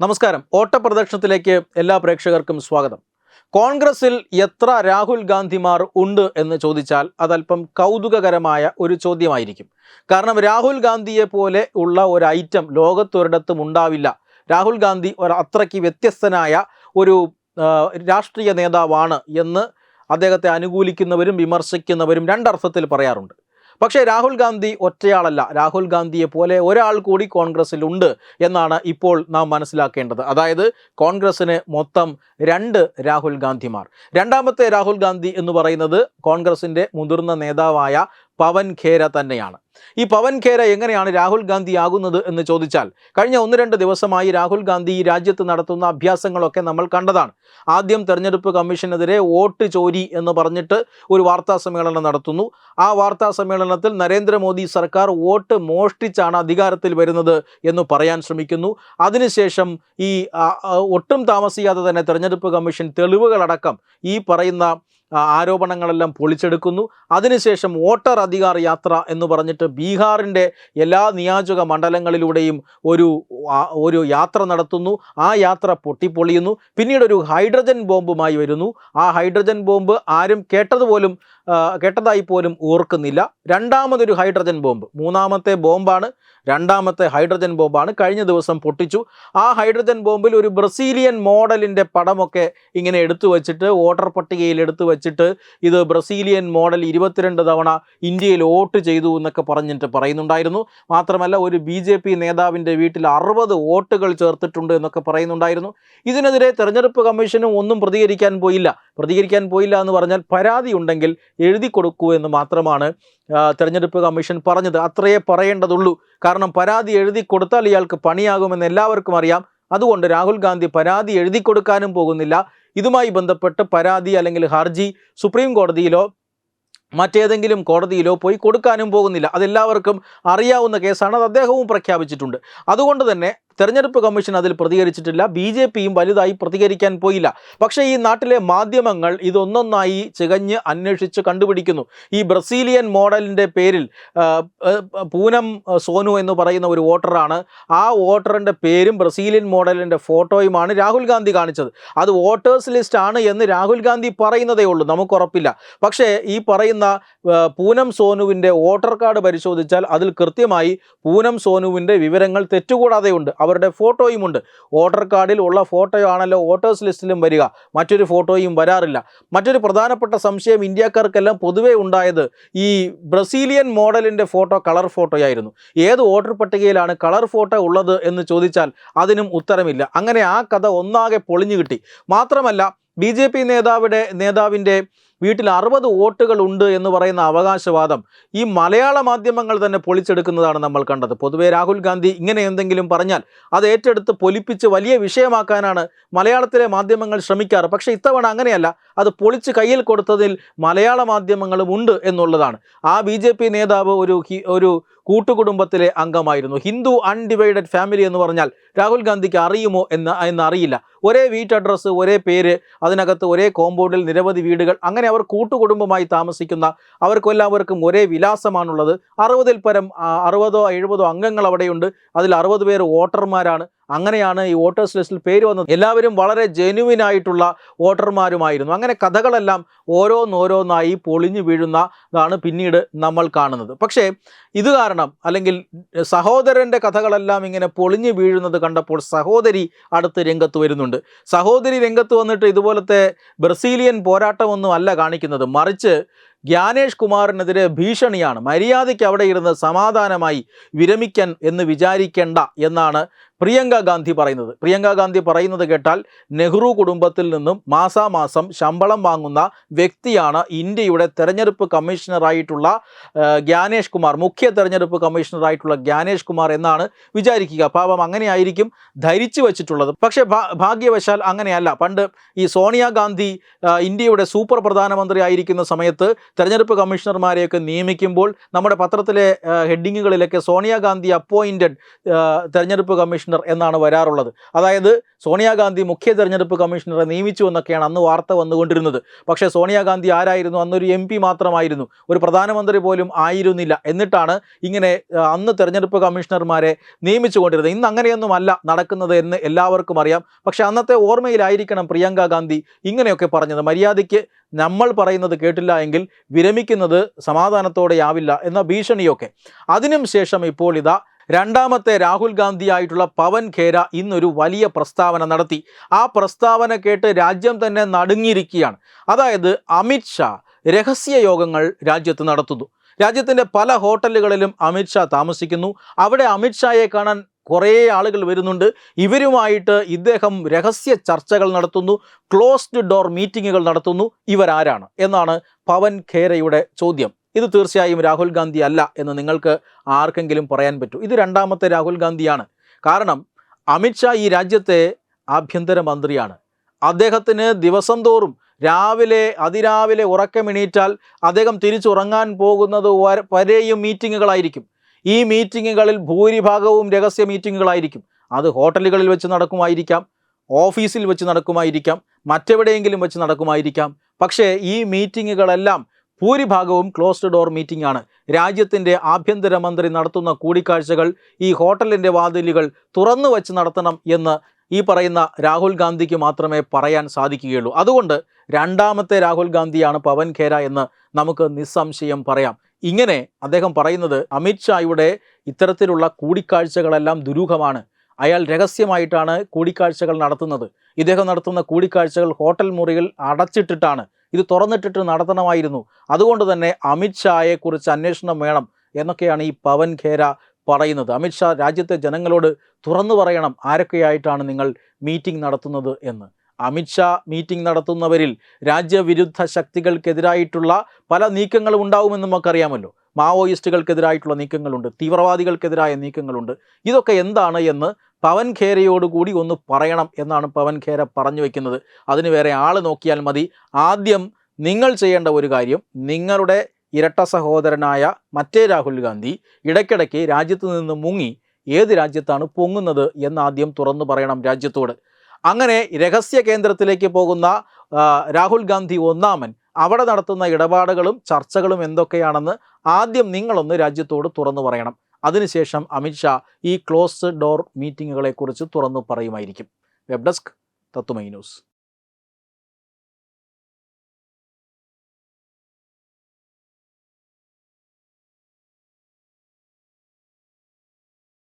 നമസ്കാരം. ഓട്ടപ്രദക്ഷിണത്തിലേക്ക് എല്ലാ പ്രേക്ഷകർക്കും സ്വാഗതം. കോൺഗ്രസിൽ എത്ര രാഹുൽ ഗാന്ധിമാർ ഉണ്ട് എന്ന് ചോദിച്ചാൽ അതല്പം കൗതുകകരമായ ഒരു ചോദ്യമായിരിക്കും. കാരണം രാഹുൽ ഗാന്ധിയെ പോലെ ഉള്ള ഒരു ഐറ്റം ലോകത്തൊരിടത്തും ഉണ്ടാവില്ല. രാഹുൽ ഗാന്ധി ഒരു അത്രയ്ക്ക് വ്യത്യസ്തനായ ഒരു രാഷ്ട്രീയ നേതാവാണ് എന്ന് അദ്ദേഹത്തെ അനുകൂലിക്കുന്നവരും വിമർശിക്കുന്നവരും രണ്ടർത്ഥത്തിൽ പറയാറുണ്ട്. പക്ഷേ രാഹുൽ ഗാന്ധി ഒറ്റയാളല്ല. രാഹുൽ ഗാന്ധിയെ പോലെ ഒരാൾ കൂടി കോൺഗ്രസിലുണ്ട് എന്നാണ് ഇപ്പോൾ നാം മനസ്സിലാക്കേണ്ടത്. അതായത് കോൺഗ്രസ്സിന് മൊത്തം രണ്ട് രാഹുൽ ഗാന്ധിമാർ. രണ്ടാമത്തെ രാഹുൽ ഗാന്ധി എന്ന് പറയുന്നത് കോൺഗ്രസിന്റെ മുതിർന്ന നേതാവായ പവൻ ഖേര തന്നെയാണ്. ഈ പവൻ ഖേര എങ്ങനെയാണ് രാഹുൽ ഗാന്ധി ആകുന്നത് എന്ന് ചോദിച്ചാൽ കഴിഞ്ഞ ഒന്ന് രണ്ട് ദിവസമായി രാഹുൽ ഗാന്ധി ഈ രാജ്യത്ത് നടത്തുന്ന അഭ്യാസങ്ങളൊക്കെ നമ്മൾ കണ്ടതാണ്. ആദ്യം തെരഞ്ഞെടുപ്പ് കമ്മീഷനെതിരെ വോട്ട് ചോരി എന്ന് പറഞ്ഞിട്ട് ഒരു വാർത്താ സമ്മേളനം നടത്തുന്നു. ആ വാർത്താ സമ്മേളനത്തിൽ നരേന്ദ്രമോദി സർക്കാർ വോട്ട് മോഷ്ടിച്ചാണ് അധികാരത്തിൽ വരുന്നത് എന്ന് പറയാൻ ശ്രമിക്കുന്നു. അതിനുശേഷം ഈ ഒട്ടും താമസിയാതെ തന്നെ തെരഞ്ഞെടുപ്പ് കമ്മീഷൻ തെളിവുകളടക്കം ഈ പറയുന്ന ആരോപണങ്ങളെല്ലാം പൊളിച്ചെടുക്കുന്നു. അതിനുശേഷം വോട്ടർ അധികാർ യാത്ര എന്ന് പറഞ്ഞിട്ട് ബീഹാറിന്റെ എല്ലാ നിയോജക മണ്ഡലങ്ങളിലൂടെയും ഒരു ഒരു യാത്ര നടത്തുന്നു. ആ യാത്ര പൊട്ടിപ്പൊളിയുന്നു. പിന്നീട് ഒരു ഹൈഡ്രജൻ ബോംബുമായി വരുന്നു. ആ ഹൈഡ്രജൻ ബോംബ് ആരും കേട്ടതുപോലും കേട്ടതായി പോലും ഓർക്കുന്നില്ല. രണ്ടാമതൊരു ഹൈഡ്രജൻ ബോംബ് മൂന്നാമത്തെ ബോംബാണ് രണ്ടാമത്തെ ഹൈഡ്രജൻ ബോംബാണ് കഴിഞ്ഞ ദിവസം പൊട്ടിച്ചു. ആ ഹൈഡ്രജൻ ബോംബിൽ ഒരു ബ്രസീലിയൻ മോഡലിന്റെ പടമൊക്കെ ഇങ്ങനെ എടുത്തു വച്ചിട്ട് വോട്ടർ പട്ടികയിൽ എടുത്തു വച്ചിട്ട് ഇത് ബ്രസീലിയൻ മോഡൽ ഇരുപത്തിരണ്ട് തവണ ഇന്ത്യയിൽ വോട്ട് ചെയ്തു എന്നൊക്കെ പറഞ്ഞിട്ട് പറയുന്നുണ്ടായിരുന്നു. മാത്രമല്ല ഒരു ബി ജെ പി നേതാവിന്റെ വീട്ടിൽ അറുപത് വോട്ടുകൾ ചേർത്തിട്ടുണ്ട് എന്നൊക്കെ പറയുന്നുണ്ടായിരുന്നു. ഇതിനെതിരെ തെരഞ്ഞെടുപ്പ് കമ്മീഷനും ഒന്നും പ്രതികരിക്കാൻ പോയില്ല. പ്രതികരിക്കാൻ പോയില്ല എന്ന് പറഞ്ഞാൽ പരാതി ഉണ്ടെങ്കിൽ എഴുതി കൊടുക്കൂ എന്ന് മാത്രമാണ് തെരഞ്ഞെടുപ്പ് കമ്മീഷൻ പറഞ്ഞത്. അത്രയേ പറയേണ്ടതുള്ളൂ. കാരണം പരാതി എഴുതി കൊടുത്താൽ ഇയാൾക്ക് പണിയാകുമെന്ന് എല്ലാവർക്കും അറിയാം. അതുകൊണ്ട് രാഹുൽ ഗാന്ധി പരാതി എഴുതി കൊടുക്കാനും പോകുന്നില്ല. ഇതുമായി ബന്ധപ്പെട്ട് പരാതി അല്ലെങ്കിൽ ഹർജി സുപ്രീം കോടതിയിലോ മറ്റേതെങ്കിലും കോടതിയിലോ പോയി കൊടുക്കാനും പോകുന്നില്ല. അതെല്ലാവർക്കും അറിയാവുന്ന കേസാണ്. അത് അദ്ദേഹവും പ്രഖ്യാപിച്ചിട്ടുണ്ട്. അതുകൊണ്ട് തന്നെ തെരഞ്ഞെടുപ്പ് കമ്മീഷൻ അതിൽ പ്രതികരിച്ചിട്ടില്ല. ബി ജെ പിയും വലുതായി പ്രതികരിക്കാൻ പോയില്ല. പക്ഷേ ഈ നാട്ടിലെ മാധ്യമങ്ങൾ ഇതൊന്നൊന്നായി ചികഞ്ഞ് അന്വേഷിച്ച് കണ്ടുപിടിക്കുന്നു. ഈ ബ്രസീലിയൻ മോഡലിന്റെ പേരിൽ പൂനം സോനു എന്ന് പറയുന്ന ഒരു വോട്ടറാണ്. ആ വോട്ടറിന്റെ പേരും ബ്രസീലിയൻ മോഡലിന്റെ ഫോട്ടോയുമാണ് രാഹുൽ ഗാന്ധി കാണിച്ചത്. അത് വോട്ടേഴ്സ് ലിസ്റ്റ് ആണ് എന്ന് രാഹുൽ ഗാന്ധി പറയുന്നതേ ഉള്ളൂ. നമുക്ക് ഉറപ്പില്ല. പക്ഷേ ഈ പറയുന്ന പൂനം സോനുവിന്റെ വോട്ടർ കാർഡ് പരിശോധിച്ചാൽ അതിൽ കൃത്യമായി പൂനം സോനുവിന്റെ വിവരങ്ങൾ തെറ്റുകൂടാതെയുണ്ട്. അവരുടെ ഫോട്ടോയും ഉണ്ട്. വോട്ടർ കാർഡിൽ ഉള്ള ഫോട്ടോ ആണല്ലോ വോട്ടേഴ്സ് ലിസ്റ്റിലും വരിക. മറ്റൊരു ഫോട്ടോയും വരാറില്ല. മറ്റൊരു പ്രധാനപ്പെട്ട സംശയം ഇന്ത്യക്കാർക്കെല്ലാം പൊതുവേ ഉണ്ടായത് ഈ ബ്രസീലിയൻ മോഡലിന്റെ ഫോട്ടോ കളർ ഫോട്ടോയായിരുന്നു. ഏത് വോട്ടർ പട്ടികയിലാണ് കളർ ഫോട്ടോ ഉള്ളത് എന്ന് ചോദിച്ചാൽ അതിനും ഉത്തരമില്ല. അങ്ങനെ ആ കഥ ഒന്നാകെ പൊളിഞ്ഞു കിട്ടി. മാത്രമല്ല ബി ജെ പി നേതാവിടെ നേതാവിന്റെ വീട്ടിൽ അറുപത് വോട്ടുകൾ ഉണ്ട് എന്ന് പറയുന്ന അവകാശവാദം ഈ മലയാള മാധ്യമങ്ങൾ തന്നെ പൊളിച്ചെടുക്കുന്നതാണ് നമ്മൾ കണ്ടത്. പൊതുവേ രാഹുൽ ഗാന്ധി ഇങ്ങനെ എന്തെങ്കിലും പറഞ്ഞാൽ അത് ഏറ്റെടുത്ത് പൊലിപ്പിച്ച് വലിയ വിഷയമാക്കാനാണ് മലയാളത്തിലെ മാധ്യമങ്ങൾ ശ്രമിക്കാറ്. പക്ഷേ ഇത്തവണ അങ്ങനെയല്ല. അത് പൊളിച്ച് കയ്യിൽ കൊടുത്തതിൽ മലയാള മാധ്യമങ്ങളും ഉണ്ട് എന്നുള്ളതാണ്. ആ ബി നേതാവ് ഒരു ഒരു കൂട്ടുകുടുംബത്തിലെ അംഗമായിരുന്നു. ഹിന്ദു അൺഡിവൈഡഡ് ഫാമിലി എന്ന് പറഞ്ഞാൽ രാഹുൽ ഗാന്ധിക്ക് അറിയുമോ എന്ന് എന്ന് അറിയില്ല. ഒരേ വീട്ട് അഡ്രസ്സ് ഒരേ പേര് അതിനകത്ത് ഒരേ കോമ്പൗണ്ടിൽ നിരവധി വീടുകൾ അങ്ങനെ അവർ കൂട്ടുകുടുംബമായി താമസിക്കുന്ന അവർക്കെല്ലാവർക്കും ഒരേ വിലാസമാണുള്ളത്. അറുപതിൽ പരം അറുപതോ എഴുപതോ അംഗങ്ങൾ അവിടെയുണ്ട്. അതിൽ അറുപത് പേർ വോട്ടർമാരാണ്. അങ്ങനെയാണ് ഈ വോട്ടേഴ്സ് ലിസ്റ്റിൽ പേര് വന്നത്. എല്ലാവരും വളരെ ജെനുവിൻ ആയിട്ടുള്ള വോട്ടർമാരുമായിരുന്നു. അങ്ങനെ കഥകളെല്ലാം ഓരോന്നോരോന്നായി പൊളിഞ്ഞു വീഴുന്നതാണ് പിന്നീട് നമ്മൾ കാണുന്നത്. പക്ഷേ ഇത് കാരണം അല്ലെങ്കിൽ സഹോദരന്റെ കഥകളെല്ലാം ഇങ്ങനെ പൊളിഞ്ഞു വീഴുന്നത് കണ്ടപ്പോൾ സഹോദരി അടുത്ത് രംഗത്ത് വരുന്നുണ്ട്. സഹോദരി രംഗത്ത് വന്നിട്ട് ഇതുപോലത്തെ ബ്രസീലിയൻ പോരാട്ടമൊന്നും അല്ല കാണിക്കുന്നത്. മറിച്ച് ജ്ഞാനേഷ് കുമാറിനെതിരെ ഭീഷണിയാണ്. മര്യാദയ്ക്ക് അവിടെ ഇരുന്ന് സമാധാനമായി വിരമിക്കാൻ എന്ന് വിചാരിക്കേണ്ട എന്നാണ് പ്രിയങ്ക ഗാന്ധി പറയുന്നത്. പ്രിയങ്ക ഗാന്ധി പറയുന്നത് കേട്ടാൽ നെഹ്റു കുടുംബത്തിൽ നിന്നും മാസാമാസം ശമ്പളം വാങ്ങുന്ന വ്യക്തിയാണ് ഇന്ത്യയുടെ തെരഞ്ഞെടുപ്പ് കമ്മീഷണറായിട്ടുള്ള ജ്ഞാനേഷ് കുമാർ മുഖ്യ തെരഞ്ഞെടുപ്പ് കമ്മീഷണറായിട്ടുള്ള ജ്ഞാനേഷ് കുമാർ എന്നാണ് വിചാരിക്കുക. പാപം അങ്ങനെയായിരിക്കും ധരിച്ചു വച്ചിട്ടുള്ളത്. പക്ഷേ ഭാഗ്യവശാൽ അങ്ങനെയല്ല. പണ്ട് ഈ സോണിയാഗാന്ധി ഇന്ത്യയുടെ സൂപ്പർ പ്രധാനമന്ത്രി ആയിരിക്കുന്ന സമയത്ത് തെരഞ്ഞെടുപ്പ് കമ്മീഷണർമാരെയൊക്കെ നിയമിക്കുമ്പോൾ നമ്മുടെ പത്രത്തിലെ ഹെഡിങ്ങുകളിലൊക്കെ സോണിയാഗാന്ധി അപ്പോയിന്റഡ് തെരഞ്ഞെടുപ്പ് കമ്മീഷണർ എന്നാണ് വരാറുള്ളത്. അതായത് സോണിയാഗാന്ധി മുഖ്യ തെരഞ്ഞെടുപ്പ് കമ്മീഷണറെ നിയമിച്ചു എന്നൊക്കെയാണ് അന്ന് വാർത്ത വന്നുകൊണ്ടിരുന്നത്. പക്ഷേ സോണിയാഗാന്ധി ആരായിരുന്നു? അന്നൊരു എം മാത്രമായിരുന്നു. ഒരു പ്രധാനമന്ത്രി പോലും ആയിരുന്നില്ല. എന്നിട്ടാണ് ഇങ്ങനെ അന്ന് തെരഞ്ഞെടുപ്പ് കമ്മീഷണർമാരെ നിയമിച്ചുകൊണ്ടിരുന്നത്. ഇന്ന് അങ്ങനെയൊന്നുമല്ല നടക്കുന്നത് എന്ന് എല്ലാവർക്കും അറിയാം. പക്ഷെ അന്നത്തെ ഓർമ്മയിലായിരിക്കണം പ്രിയങ്ക ഗാന്ധി ഇങ്ങനെയൊക്കെ പറഞ്ഞത്. മര്യാദയ്ക്ക് നമ്മൾ പറയുന്നത് കേട്ടില്ല എങ്കിൽ വിരമിക്കുന്നത് സമാധാനത്തോടെയാവില്ല എന്ന ഭീഷണിയൊക്കെ. അതിനും ശേഷം ഇപ്പോൾ ഇതാ രണ്ടാമത്തെ രാഹുൽ ഗാന്ധിയായിട്ടുള്ള പവൻ ഖേര ഇന്നൊരു വലിയ പ്രസ്താവന നടത്തി. ആ പ്രസ്താവന കേട്ട് രാജ്യം തന്നെ നടുങ്ങിയിരിക്കുകയാണ്. അതായത് അമിത്ഷാ രഹസ്യ യോഗങ്ങൾ രാജ്യത്ത് നടത്തുന്നു. രാജ്യത്തിന്റെ പല ഹോട്ടലുകളിലും അമിത്ഷാ താമസിക്കുന്നു. അവിടെ അമിത്ഷായെ കാണാൻ കുറേ ആളുകൾ വരുന്നുണ്ട്. ഇവരുമായിട്ട് ഇദ്ദേഹം രഹസ്യ ചർച്ചകൾ നടത്തുന്നു. ക്ലോസ്ഡ് ഡോർ മീറ്റിങ്ങുകൾ നടത്തുന്നു. ഇവരാരാണ്? എന്നാണ് പവൻ ഖേരയുടെ ചോദ്യം. ഇത് തീർച്ചയായും രാഹുൽ ഗാന്ധി അല്ല എന്ന് നിങ്ങൾക്ക് ആർക്കെങ്കിലും പറയാൻ പറ്റൂ. ഇത് രണ്ടാമത്തെ രാഹുൽ ഗാന്ധിയാണ്. കാരണം അമിത്ഷാ ഈ രാജ്യത്തെ ആഭ്യന്തര മന്ത്രിയാണ്. അദ്ദേഹത്തിന് ദിവസം തോറും രാവിലെ അതിരാവിലെ ഉറക്കമെണീറ്റാൽ അദ്ദേഹം തിരിച്ചുറങ്ങാൻ പോകുന്നത് വര- വരെയും മീറ്റിങ്ങുകളായിരിക്കും. ഈ മീറ്റിങ്ങുകളിൽ ഭൂരിഭാഗവും രഹസ്യ മീറ്റിങ്ങുകളായിരിക്കും. അത് ഹോട്ടലുകളിൽ വെച്ച് നടക്കുമായിരിക്കാം ഓഫീസിൽ വെച്ച് നടക്കുമായിരിക്കാം മറ്റെവിടെയെങ്കിലും വെച്ച് നടക്കുമായിരിക്കാം. പക്ഷേ ഈ മീറ്റിങ്ങുകളെല്ലാം ഭൂരിഭാഗവും ക്ലോസ്ഡ് ഡോർ മീറ്റിംഗ് ആണ്. രാജ്യത്തിന്റെ ആഭ്യന്തരമന്ത്രി നടത്തുന്ന കൂടിക്കാഴ്ചകൾ ഈ ഹോട്ടലിന്റെ വാതിലുകൾ തുറന്നു വച്ച് നടത്തണം എന്ന് ഈ പറയുന്ന രാഹുൽ ഗാന്ധിക്ക് മാത്രമേ പറയാൻ സാധിക്കുകയുള്ളൂ. അതുകൊണ്ട് രണ്ടാമത്തെ രാഹുൽ ഗാന്ധിയാണ് പവൻ ഖേര എന്ന് നമുക്ക് നിസ്സംശയം പറയാം. ഇങ്ങനെ അദ്ദേഹം പറയുന്നത് അമിത്ഷായുടെ ഇത്തരത്തിലുള്ള കൂടിക്കാഴ്ചകളെല്ലാം ദുരൂഹമാണ്. അയാൾ രഹസ്യമായിട്ടാണ് കൂടിക്കാഴ്ചകൾ നടത്തുന്നത്. ഇദ്ദേഹം നടത്തുന്ന കൂടിക്കാഴ്ചകൾ ഹോട്ടൽ മുറിയിൽ അടച്ചിട്ടിട്ടാണ്. ഇത് തുറന്നിട്ടിട്ട് നടത്തണമായിരുന്നു. അതുകൊണ്ട് തന്നെ അമിത്ഷായെക്കുറിച്ച് അന്വേഷണം വേണം എന്നൊക്കെയാണ് ഈ പവൻ ഖേര പറയുന്നത്. അമിത്ഷാ രാജ്യത്തെ ജനങ്ങളോട് തുറന്നു പറയണം ആരൊക്കെയായിട്ടാണ് നിങ്ങൾ മീറ്റിംഗ് നടത്തുന്നത് എന്ന്. അമിത്ഷാ മീറ്റിംഗ് നടത്തുന്നവരിൽ രാജ്യവിരുദ്ധ ശക്തികൾക്കെതിരായിട്ടുള്ള പല നീക്കങ്ങളും ഉണ്ടാവുമെന്ന് നമുക്കറിയാമല്ലോ. മാവോയിസ്റ്റുകൾക്കെതിരായിട്ടുള്ള നീക്കങ്ങളുണ്ട് തീവ്രവാദികൾക്കെതിരായ നീക്കങ്ങളുണ്ട്. ഇതൊക്കെ എന്താണ് എന്ന് പവൻ ഖേരയോടുകൂടി ഒന്ന് പറയണം എന്നാണ് പവൻ ഖേര പറഞ്ഞു വയ്ക്കുന്നത് അതിന് വേറെ ആൾ നോക്കിയാൽ മതി. ആദ്യം നിങ്ങൾ ചെയ്യേണ്ട ഒരു കാര്യം നിങ്ങളുടെ ഇരട്ട സഹോദരനായ മറ്റേ രാഹുൽ ഗാന്ധി ഇടയ്ക്കിടയ്ക്ക് രാജ്യത്ത് നിന്ന് മുങ്ങി ഏത് രാജ്യത്താണ് പൊങ്ങുന്നത് എന്നാദ്യം തുറന്നു പറയണം രാജ്യത്തോട്. അങ്ങനെ രഹസ്യ കേന്ദ്രത്തിലേക്ക് പോകുന്ന രാഹുൽ ഗാന്ധി ഒന്നാമൻ അവിടെ നടത്തുന്ന ഇടപാടുകളും ചർച്ചകളും എന്തൊക്കെയാണെന്ന് ആദ്യം നിങ്ങളൊന്ന് രാജ്യത്തോട് തുറന്നു പറയണം. അതിനുശേഷം അമിത്ഷാ ഈ ക്ലോസ് ഡോർ മീറ്റിങ്ങുകളെക്കുറിച്ച് തുറന്നു പറയുമായിരിക്കും. വെബ് ഡെസ്ക് തത്തുമൈ ന്യൂസ്.